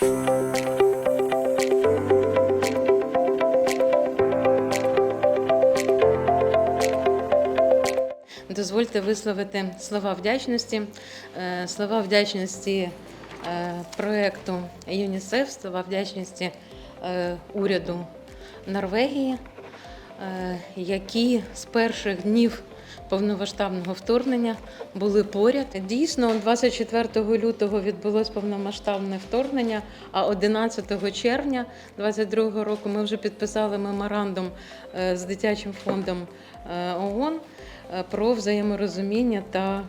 Дозвольте висловити слова вдячності, е, слова вдячності е, проекту ЮНІСЕФ, слова вдячності е, уряду Норвегії, які з перших днів повномасштабного вторгнення були поряд. Дійсно, 24 лютого відбулось повномасштабне вторгнення, а 11 червня 2022 року ми вже підписали меморандум е, з дитячим фондом е, ООН е, про взаєморозуміння та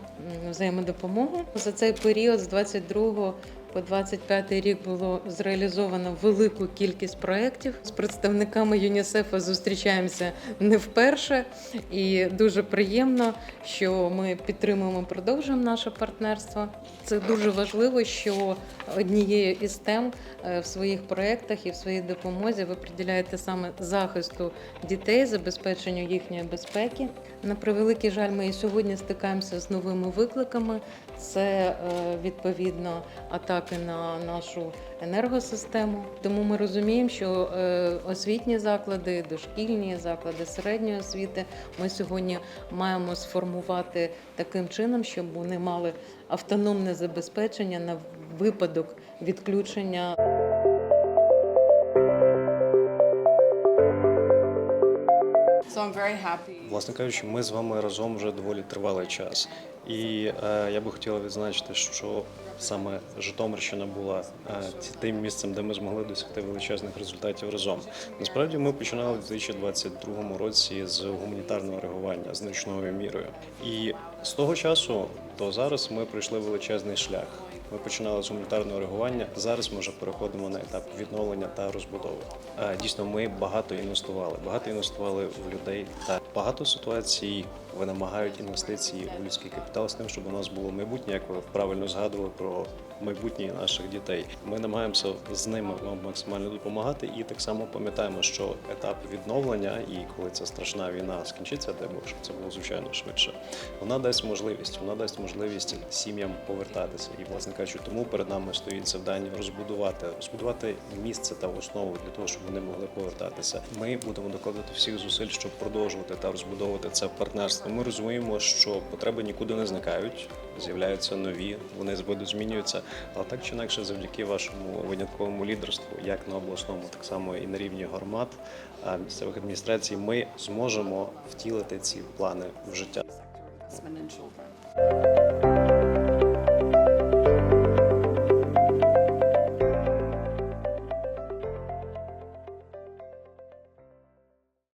взаємодопомогу. За цей період з 22 по 25 рік було зреалізовано велику кількість проєктів. З представниками ЮНІСЕФу зустрічаємося не вперше, і дуже приємно, що ми підтримуємо, продовжуємо наше партнерство. Це дуже важливо, що однією із тем е, в своїх проєктах і в своїй допомозі ви приділяєте саме захисту дітей, забезпеченню їхньої безпеки. На превеликий жаль, ми і сьогодні стикаємося з новими викликами. Це е, атаки на нашу енергосистему. Тому ми розуміємо, що е, освітні заклади, дошкільні заклади середньої освіти ми сьогодні маємо сформувати таким чином, щоб вони мали автономне забезпечення на випадок відключення. Власне кажучи, ми з вами разом вже доволі тривалий час. І е, я би хотіла відзначити, що саме Житомирщина була е, тим місцем, де ми змогли досягти величезних результатів разом. Насправді ми починали в 2022 році з гуманітарного реагування значною мірою. І з того часу до зараз ми пройшли величезний шлях. Ми починали з гуманітарного реагування. Зараз ми вже переходимо на етап відновлення та розбудови. Е, Дійсно, ми багато інвестували, багато інвестували в людей. Та багато ситуацій вимагають інвестиції у людський капітал з тим, щоб у нас було майбутнє, як ви правильно згадували про майбутнє наших дітей. Ми намагаємося з ними вам максимально допомагати, і так само пам'ятаємо, що етап відновлення, і коли ця страшна війна скінчиться, дай Бог, щоб це було звичайно швидше. Вона дасть можливість, вона дасть можливість сім'ям повертатися. І, власне кажучи, тому перед нами стоїть завдання розбудувати, розбудувати місце та основу для того, щоб вони могли повертатися. Ми будемо докладати всіх зусиль, щоб продовжувати та розбудовувати це партнерство. Ми розуміємо, що потреби нікуди не зникають, з'являються нові, вони будуть змінюються. Але так чи інакше, завдяки вашому винятковому лідерству, як на обласному, так само і на рівні громад місцевих адміністрацій, ми зможемо втілити ці плани в життя.